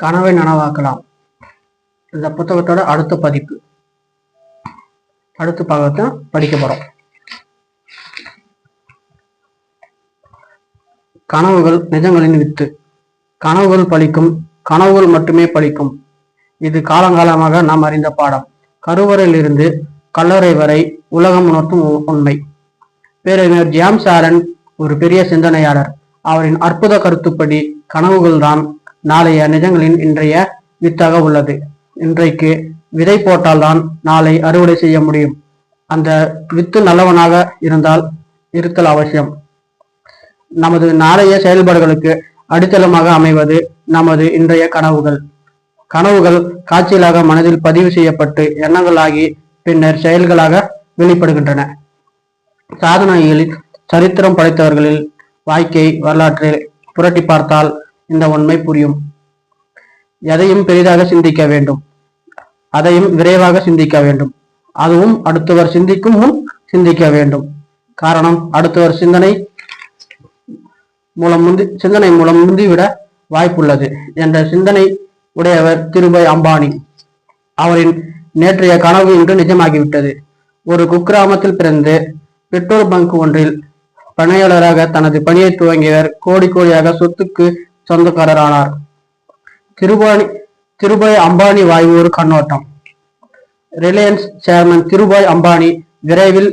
கனவை நனவாக்கலாம். இந்த புத்தகத்தோட அடுத்த பதிப்பு. அடுத்த பாகத்தை படிக்க போறோம். கனவுகள் நிஜங்களின் வித்து. கனவுகள் பழிக்கும் கனவுகள் மட்டுமே பலிக்கும் இது காலங்காலமாக நாம் அறிந்த பாடம். கருவறையிலிருந்து கல்லறை வரை உலகம் உணர்த்தும் உண்மை. பேரறிஞர் ஜியாம் சாரன் ஒரு பெரிய சிந்தனையாளர். அவரின் அற்புத கருத்துப்படி கனவுகள்தான் நாளைய நிஜங்களின் இன்றைய வித்தாக உள்ளது. இன்றைக்கு விதை போட்டால்தான் நாளை அறுவடை செய்ய முடியும். அந்த வித்து நல்லவனாக இருந்தால் இருத்தல் அவசியம். நமது நாளைய செயல்பாடுகளுக்கு அடித்தளமாக அமைவது நமது இன்றைய கனவுகள். கனவுகள் காட்சியலாக மனதில் பதிவு செய்யப்பட்டு எண்ணங்களாகி பின்னர் செயல்களாக வெளிப்படுகின்றன. சாதனைகளில் சரித்திரம் படைத்தவர்களில் வாழ்க்கை வரலாற்றில் புரட்டி பார்த்தால் இந்த உண்மை புரியும். எதையும் பெரிதாக சிந்திக்க வேண்டும். அதையும் விரைவாக சிந்திக்க வேண்டும். அதுவும் அடுத்தவர் சிந்திக்கும் முன் சிந்திக்க வேண்டும். காரணம் அடுத்தவர் சிந்தனை மூலம் முந்தி சிந்தனை மூலம் முந்திவிட வாய்ப்புள்ளது என்ற சிந்தனை உடையவர் திருபை அம்பானி. அவரின் நேற்றைய கனவு இன்று நிஜமாகிவிட்டது. ஒரு குக்கிராமத்தில் பிறந்து பெட்ரோல் பங்க் ஒன்றில் பணியாளராக தனது பணியை துவங்கியவர் கோடி கோடியாக சொத்துக்கு சொந்தக்காரரானார். கிருபாணி கிருபாய் அம்பானி வாய்வு ஒரு கண்ணோட்டம். ரிலையன்ஸ் சேர்மன் கிருபாய் அம்பானி விரைவில்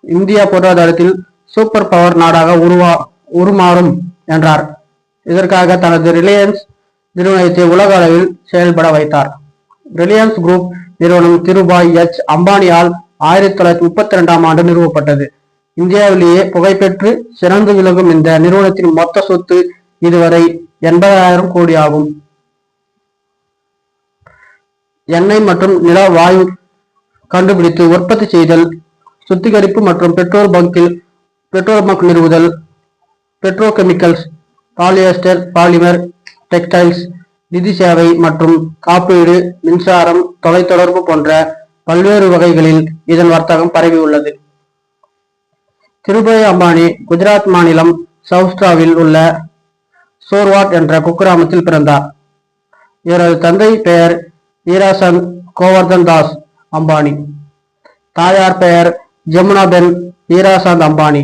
இந்தியா பொருளாதாரத்தில் சூப்பர் பவர் நாடாக உருவா உருமாறும் என்றார். இதற்காக தனது ரிலையன்ஸ் நிறுவனத்தை உலக அளவில் செயல்பட வைத்தார். ரிலையன்ஸ் குரூப் நிறுவனம் திருபாய் எச். அம்பானியால் ஆயிரத்தி தொள்ளாயிரத்தி முப்பத்தி இரண்டாம் ஆண்டு நிறுவப்பட்டது. இந்தியாவிலேயே புகழ்பெற்று சிறந்து விளங்கும் இந்த நிறுவனத்தின் மொத்த சொத்து இதுவரை எண்பதாயிரம் கோடி ஆகும். எண்ணெய் மற்றும் நில வாயு கண்டுபிடித்து உற்பத்தி செய்தல் சுத்திகரிப்பு மற்றும் பெட்ரோல் பங்கில் பெட்ரோல் பங்க் நிறுவுதல் பெட்ரோகெமிக்கல்ஸ் பாலியஸ்டர் பாலிமர் டெக்ஸ்டைல்ஸ் நிதி சேவை மற்றும் காப்பீடு மின்சாரம் தொலைத்தொடர்பு போன்ற பல்வேறு வகைகளில் இதன் வர்த்தகம் பரவியுள்ளது திருபாய் அம்பானி குஜராத் மாநிலம் சௌஸ்டாவில் உள்ள சோர்வாட் என்ற குக்கிராமத்தில் பிறந்தார். இவரது தந்தை பெயர் ஈராசந்த் கோவர்தன் தாஸ் அம்பானி. தாயார் பெயர் ஜமுனாபென் ஈராசந்த் அம்பானி.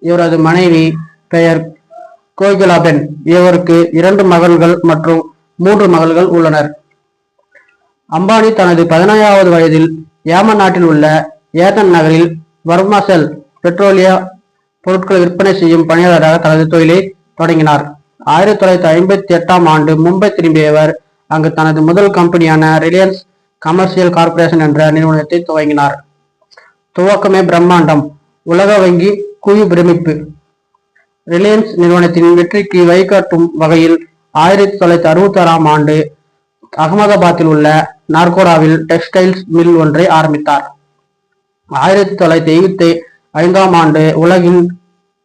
இவரது மனைவி பெயர் கோகிலாபென். இவருக்கு இரண்டு மகள்கள் மற்றும் மூன்று மகள்கள் உள்ளனர். அம்பானி தனது பதினேழாவது வயதில் ஏமன் நாட்டில் உள்ள ஏதன் நகரில் வர்மாசெல் பெட்ரோலிய பொருட்களை விற்பனை செய்யும் பணியாளராக தனது தொழிலை தொடங்கினார். ஆயிரத்தி தொள்ளாயிரத்தி ஐம்பத்தி எட்டாம் ஆண்டு மும்பை திரும்பியவர் அங்கு தனது முதல் கம்பெனியான ரிலையன்ஸ் கமர்ஷியல் கார்பரேஷன் என்ற நிறுவனத்தை துவங்கினார். துவக்கமே பிரம்மாண்டம் உலக வங்கி குழு பிரமிப்பு. ரிலையன்ஸ் நிறுவனத்தின் வெற்றிக்கு வழிகாட்டும் வகையில் ஆயிரத்தி தொள்ளாயிரத்தி அறுபத்தி ஆறாம் ஆண்டு அகமதாபாத்தில் உள்ள நார்கோராவில் டெக்ஸ்டைல்ஸ் மில் ஒன்றை ஆரம்பித்தார். ஆயிரத்தி தொள்ளாயிரத்தி எழுபத்தி ஐந்தாம் ஆண்டு உலகின்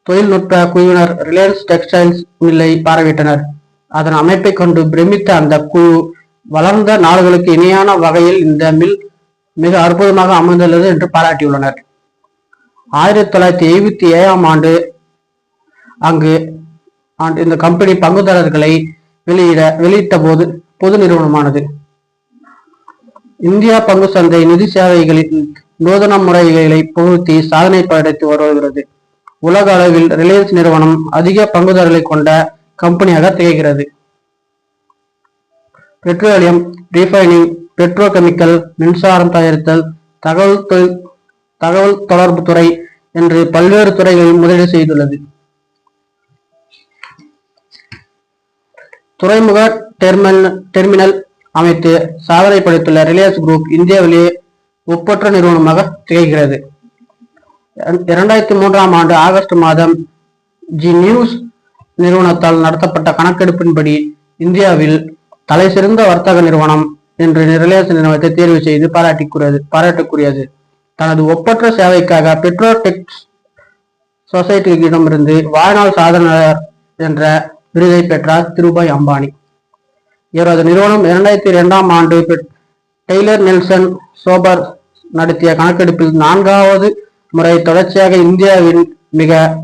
தொழில்நுட்ப குழுவினர் ரிலையன்ஸ் டெக்ஸ்டைல்ஸ் மில்லை பார்வையிட்டனர். அதன் அமைப்பை கொண்டு பிரமித்த அந்த குழு வளர்ந்த நாடுகளுக்கு இணையான வகையில் இந்த மில் மிக அற்புதமாக அமைந்துள்ளது என்று பாராட்டியுள்ளனர். ஆயிரத்தி தொள்ளாயிரத்தி எழுபத்தி ஏழாம் ஆண்டு அங்கு ஆண்டு இந்த கம்பெனி பங்குதாரர்களை வெளியிட வெளியிட்ட போது பொது நிறுவனமானது. இந்தியா பங்கு சந்தை நிதி சேவைகளின் நூதன முறைகளை புகுத்தி சாதனை படைத்து வருகிறது. உலக அளவில் ரிலையன்ஸ் நிறுவனம் அதிக பங்குதாரர்களை கொண்ட கம்பெனியாக திகழ்கிறது. பெட்ரோலியம் ரீஃபைனிங் பெட்ரோகெமிக்கல் மின்சாரம் தயாரித்தல் தகவல் தகவல் தொடர்பு துறை என்று பல்வேறு துறைகளில் முதலீடு செய்துள்ளது. துறைமுக டெர்மினல் அமைத்து சாதனை படைத்துள்ள ரிலையன்ஸ் குரூப் இந்தியாவிலேயே ஒப்பற்ற நிறுவனமாக திகழ்கிறது. இரண்டாயிரத்தி மூன்றாம் ஆண்டு ஆகஸ்ட் மாதம் ஜி நியூஸ் நிறுவனத்தால் நடத்தப்பட்ட கணக்கெடுப்பின்படி இந்தியாவில் தலைசிறந்த வர்த்தக நிறுவனம் என்று ரிலையன்ஸ் நிறுவனத்தை தேர்வு செய்து பாராட்டிக்குரியது பாராட்டுக்குரியது. தனது ஒப்பற்ற சேவைக்காக பெட்ரோடெக்ஸ் சொசைட்டியிடமிருந்து வாழ்நாள் சாதனையாளர் என்ற விருதை பெற்றார் திருபாய் அம்பானி. இவரது நிறுவனம் இரண்டாயிரத்தி இரண்டாம் ஆண்டு பெட்- டெய்லர் நெல்சன் சோபர் நடத்திய கணக்கெடுப்பில் நான்காவது முறை தொடர்ச்சியாக இந்தியாவின் மிக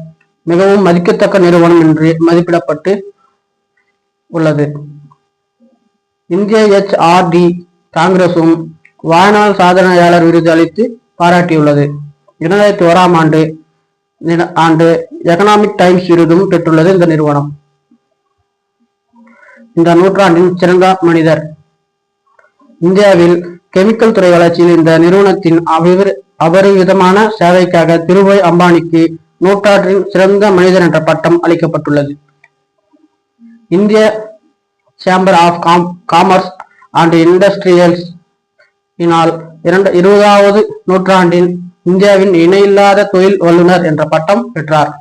மிகவும் மதிக்கத்தக்க நிறுவனம் என்று மதிப்பிடப்பட்டு உள்ளது. இந்திய ஹெச்ஆர்டி காங்கிரசும் வாழ்நாள் சாதனையாளர் விருது அளித்து பாராட்டியுள்ளது. இரண்டாயிரத்தி ஓராம் ஆண்டு ஆண்டு எகனாமிக் டைம்ஸ் விருதும் பெற்றுள்ளது இந்த நிறுவனம். இந்த நூற்றாண்டின் சிறந்த மனிதர். இந்தியாவில் கெமிக்கல் துறை வளர்ச்சியில் இந்த நிறுவனத்தின் அபிவிரு- அபரிவிதமான சேவைக்காக திருவோய் அம்பானிக்கு நூற்றாண்டின் சிறந்த மனிதர் என்ற பட்டம் அளிக்கப்பட்டுள்ளது. இந்திய chamber of com commerce and industrials இனால் இரண்டு இருபதாவது நூற்றாண்டின் இந்தியாவின் இணையில்லாத தொழில் வல்லுநர் என்ற பட்டம் பெற்றார்.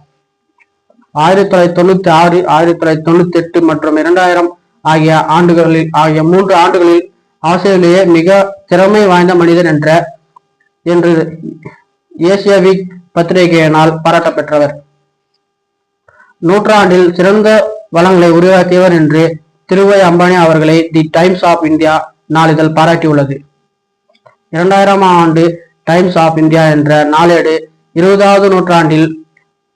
ஆயிரத்தி தொள்ளாயிரத்தி தொண்ணூத்தி ஆறு ஆயிரத்தி தொள்ளாயிரத்தி தொண்ணூத்தி எட்டு மற்றும் இரண்டாயிரம் ஆகிய ஆண்டுகளில் ஆகிய மூன்று ஆண்டுகளில் ஆசியாவிலேயே மிக திறமை வாய்ந்த மனிதன் என்ற என்று ஏசியாவிக் பத்திரிகையினால் பாராட்ட பெற்றவர் நூற்றாண்டில் சிறந்த வளங்களை உருவாக்கியவர் என்று திருவை அம்பானி அவர்களை தி டைம்ஸ் ஆஃப் இந்தியா நாளிதழ் பாராட்டியுள்ளது. இரண்டாயிரம் ஆண்டு டைம்ஸ் ஆஃப் இந்தியா என்ற நாளேடு இருபதாவது நூற்றாண்டில்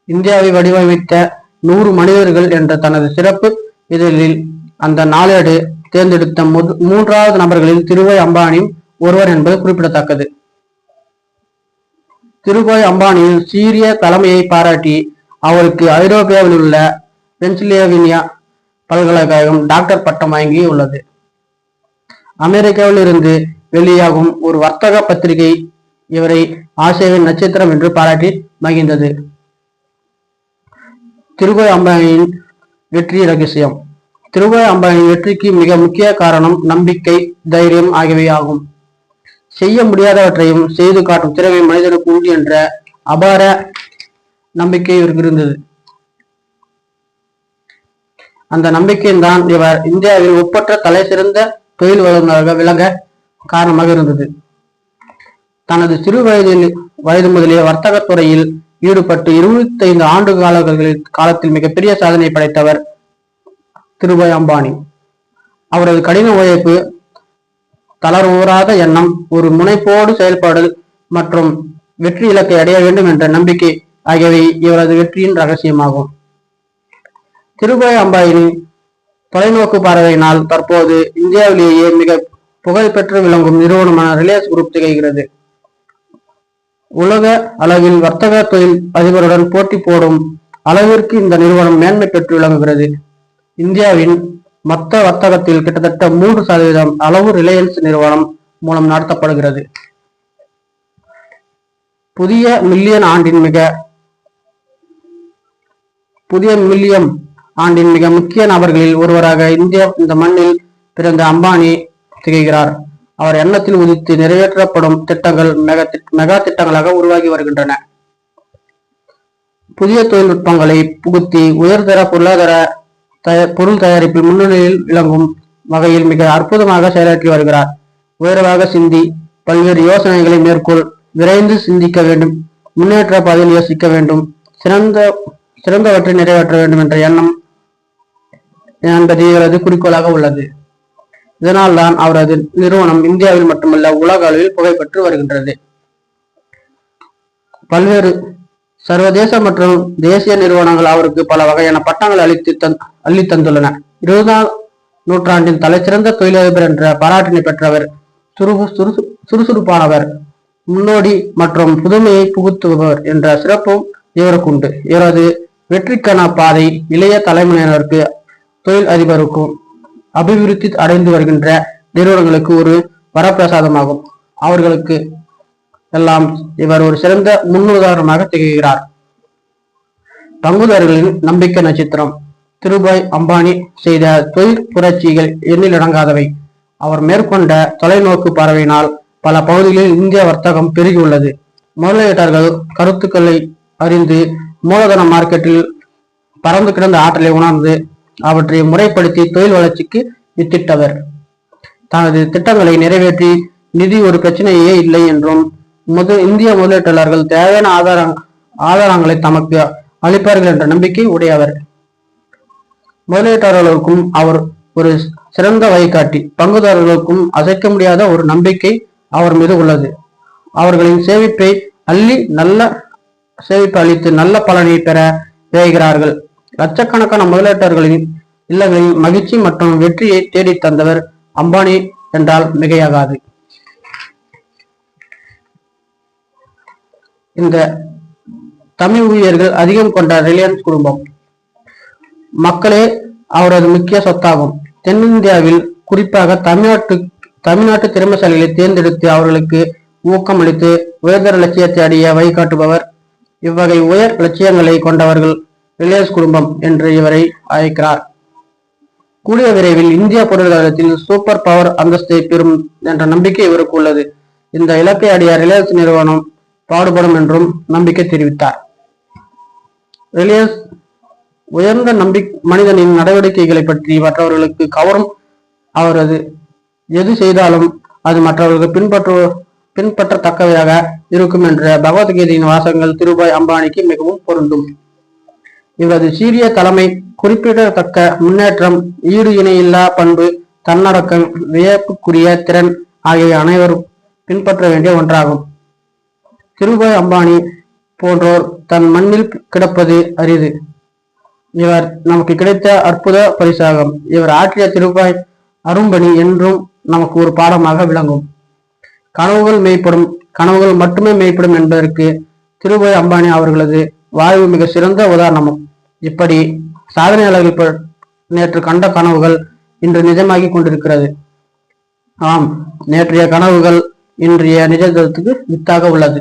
இந்தியாவை வடிவமைத்த நூறு மனிதர்கள் என்ற தனது சிறப்பு இதழில் அந்த நாளேடு தேர்ந்தெடுத்த மூன்றாவது நபர்களில் திருவை அம்பானியும் ஒருவர் என்பது குறிப்பிடத்தக்கது. திருபாய் அம்பானியின் சீரிய தலைமையை பாராட்டி அவருக்கு ஐரோப்பியாவில் உள்ள பென்சில்வேனியா பல்கலைக்கழகம் டாக்டர் பட்டம் வழங்கி உள்ளது அமெரிக்காவில் இருந்து வெளியாகும் ஒரு வர்த்தக பத்திரிகை இவரை ஆசியாவின் நட்சத்திரம் என்று பாராட்டி மகிழ்ந்தது. திருபாய் அம்பானியின் வெற்றி ரகசியம். திருபாய் அம்பானியின் வெற்றிக்கு மிக முக்கிய காரணம் நம்பிக்கை தைரியம் ஆகியவை ஆகும். செய்ய முடியாதவற்றையும் செய்து காட்டும் திறமை மனிதனுக்கு உண்டு என்ற அபார நம்பிக்கை இவருக்கு இருந்தது. அந்த நம்பிக்கையின் தான் இவர் இந்தியாவில் ஒப்பற்ற தலை சிறந்த தொழில் வல்லுநராக விளங்க காரணமாக இருந்தது. தனது சிறு வயதில் வயது முதலே வர்த்தகத்துறையில் துறையில் ஈடுபட்டு இருபத்தைந்து ஆண்டு காலங்களில் காலத்தில் மிகப்பெரிய சாதனை படைத்தவர் திருபாய் அம்பானி. அவரது கடின உழைப்பு தளர்வூராத எண்ணம் ஒரு முனைப்போடு செயல்பாடு மற்றும் வெற்றி இலக்கை அடைய வேண்டும் என்ற நம்பிக்கை ஆகியவை இவரது வெற்றியின் ரகசியமாகும். திருபுரை அம்பானியின் தொலைநோக்கு பார்வையினால் தற்போது இந்தியாவிலேயே மிக புகழ்பெற்று விளங்கும் நிறுவனமான ரிலையன்ஸ் குரூப் திகழ்கிறது. உலக அளவில் வர்த்தக தொழில் அதிபருடன் போட்டி போடும் அளவிற்கு இந்த நிறுவனம் மேன்மை பெற்று விளங்குகிறது. இந்தியாவின் மொத்த வர்த்தகத்தில் கிட்டத்தட்ட மூன்று சதவீதம் அளவு ரிலையன்ஸ் நிறுவனம் மூலம் நடத்தப்படுகிறது. புதிய மில்லியன் ஆண்டின் மிக புதிய மில்லியம் ஆண்டின் மிக முக்கிய நபர்களில் ஒருவராக இந்திய இந்த மண்ணில் பிறந்த அம்பானி திகழ்கிறார். அவர் எண்ணத்தில் உதித்து நிறைவேற்றப்படும் திட்டங்கள் மெகா மெகா திட்டங்களாக உருவாகி வருகின்றன. புதிய தொழில்நுட்பங்களை புகுத்தி உயர்தர பொருளாதார பொருள் தயாரிப்பில் முன்னணியில் விளங்கும் வகையில் மிக அற்புதமாக செயலாற்றி வருகிறார். உயர்வாக சிந்தி பல்வேறு யோசனைகளை மேற்கொள் விரைந்து சிந்திக்க வேண்டும் முன்னேற்ற பாதையில் யோசிக்க வேண்டும் சிறந்த சிறந்தவற்றை நிறைவேற்ற வேண்டும் என்ற எண்ணம் என்பது இவரது குறிக்கோளாக உள்ளது. இதனால்தான் அவரது நிறுவனம் இந்தியாவில் மட்டுமல்ல உலக அளவில் புகழ்பெற்று வருகின்றது. பல்வேறு சர்வதேச மற்றும் தேசிய நிறுவனங்கள் அவருக்கு பல வகையான பட்டங்களை அளித்து தந் அள்ளி தந்துள்ளன. இருபதாம் நூற்றாண்டின் தலைசிறந்த தொழிலதிபர் என்ற பாராட்டினை பெற்றவர் சுறுசு சுறுசுறுப்பானவர் முன்னோடி மற்றும் புதுமையை புகுத்துபவர் என்ற சிறப்பும் இவருக்கு உண்டு இவரது வெற்றிக்கான பாதை இளைய தலைமுறையினருக்கு தொழில் அதிபருக்கும் அபிவிருத்தி அடைந்து வருகின்ற நிறுவனங்களுக்கு ஒரு வரப்பிரசாதமாகும். அவர்களுக்கு எல்லாம் இவர் ஒரு சிறந்த முன்னுதாரணமாக திகழ்கிறார். பங்குதாரர்களின் நம்பிக்கை நட்சத்திரம். திருபாய் அம்பானி செய்த தொழில் புரட்சிகள் எண்ணிலடங்காதவை அவர் மேற்கொண்ட தொலைநோக்கு பார்வையினால் பல பகுதிகளில் இந்திய வர்த்தகம் பெருகியுள்ளது முதலீட்டாளர்கள் கருத்துக்களை அறிந்து மூலதன மார்க்கெட்டில் பறந்து கிடந்த ஆற்றலை உணர்ந்து அவற்றை முறைப்படுத்தி தொழில் வளர்ச்சிக்கு வித்திட்டவர். தனது திட்டங்களை நிறைவேற்றி நிதி ஒரு பிரச்சனையே இல்லை என்றும் முத இந்திய முதலீட்டாளர்கள் தேவையான ஆதார ஆதாரங்களை தமக்கு அளிப்பார்கள் என்ற நம்பிக்கை உடையவர். முதலீட்டாளர்களுக்கும் அவர் ஒரு சிறந்த வழிகாட்டி. பங்குதாரர்களுக்கும் அசைக்க முடியாத ஒரு நம்பிக்கை அவர் மீது உள்ளது. அவர்களின் சேமிப்பை அள்ளி நல்ல சேமிப்பு அளித்து நல்ல பலனை பெற விளைகிறார்கள் லட்சக்கணக்கான முதலீட்டாளர்களின் இல்லங்களில் மகிழ்ச்சி மற்றும் வெற்றியை தேடித் தந்தவர் அம்பானி என்றால் மிகையாகாது. இந்த தமிழ் ஊழியர்கள் அதிகம் கொண்ட ரிலையன்ஸ் குடும்பம். மக்களே அவரது முக்கிய சொத்தாகும். தென்னிந்தியாவில் குறிப்பாக தமிழ்நாட்டு தமிழ்நாட்டு திறமைசாலிகளை தேர்ந்தெடுத்து அவர்களுக்கு ஊக்கமளித்து உயர்தர லட்சியத்தை அடைய வழிகாட்டுபவர். இவ்வகை உயர் லட்சியங்களை கொண்டவர்கள் ரிலையன்ஸ் குடும்பம் என்று இவரை அழைக்கிறார். கூடிய விரைவில் இந்திய பொருளாதாரத்தில் சூப்பர் பவர் அந்தஸ்தை பெறும் என்ற நம்பிக்கை இவருக்கு உள்ளது. இந்த இலக்கை அடைய ரிலையன்ஸ் நிறுவனம் பாடுபடும் என்றும் நம்பிக்கை தெரிவித்தார். ரிலியஸ் உயர்ந்த நம்பி மனிதனின் நடவடிக்கைகளை பற்றி மற்றவர்களுக்கு கவரும் அவரது எது செய்தாலும் அது மற்றவர்களுக்கு பின்பற்று பின்பற்றத்தக்கவையாக இருக்கும் என்ற பகவத்கீதையின் வாசகங்கள் திருபாய் அம்பானிக்கு மிகவும் பொருந்தும். இவரது சீரிய தலைமை குறிப்பிடத்தக்க முன்னேற்றம் ஈடு இணையில்லா பண்பு தன்னடக்கம் வியப்புக்குரிய திறன் ஆகிய அனைவரும் பின்பற்ற வேண்டிய ஒன்றாகும். திருபாய் அம்பானி போன்றோர் தன் மண்ணில் கிடப்பது அரிது. இவர் நமக்கு கிடைத்த அற்புத பரிசாகும். இவர் ஆற்றிய திருப்பாய் அரும்பணி என்றும் நமக்கு ஒரு பாடமாக விளங்கும். கனவுகள் மெய்ப்படும் கனவுகள் மட்டுமே மெய்ப்படும் என்பதற்கு திருபாய் அம்பானி அவர்களது வாழ்வு மிக சிறந்த உதாரணமும். இப்படி சாதனையாளர்கள் நேற்று கண்ட கனவுகள் இன்று நிஜமாகி கொண்டிருக்கிறது. ஆம் நேற்றைய கனவுகள் இன்றைய நிஜத்துக்கு வித்தாக உள்ளது.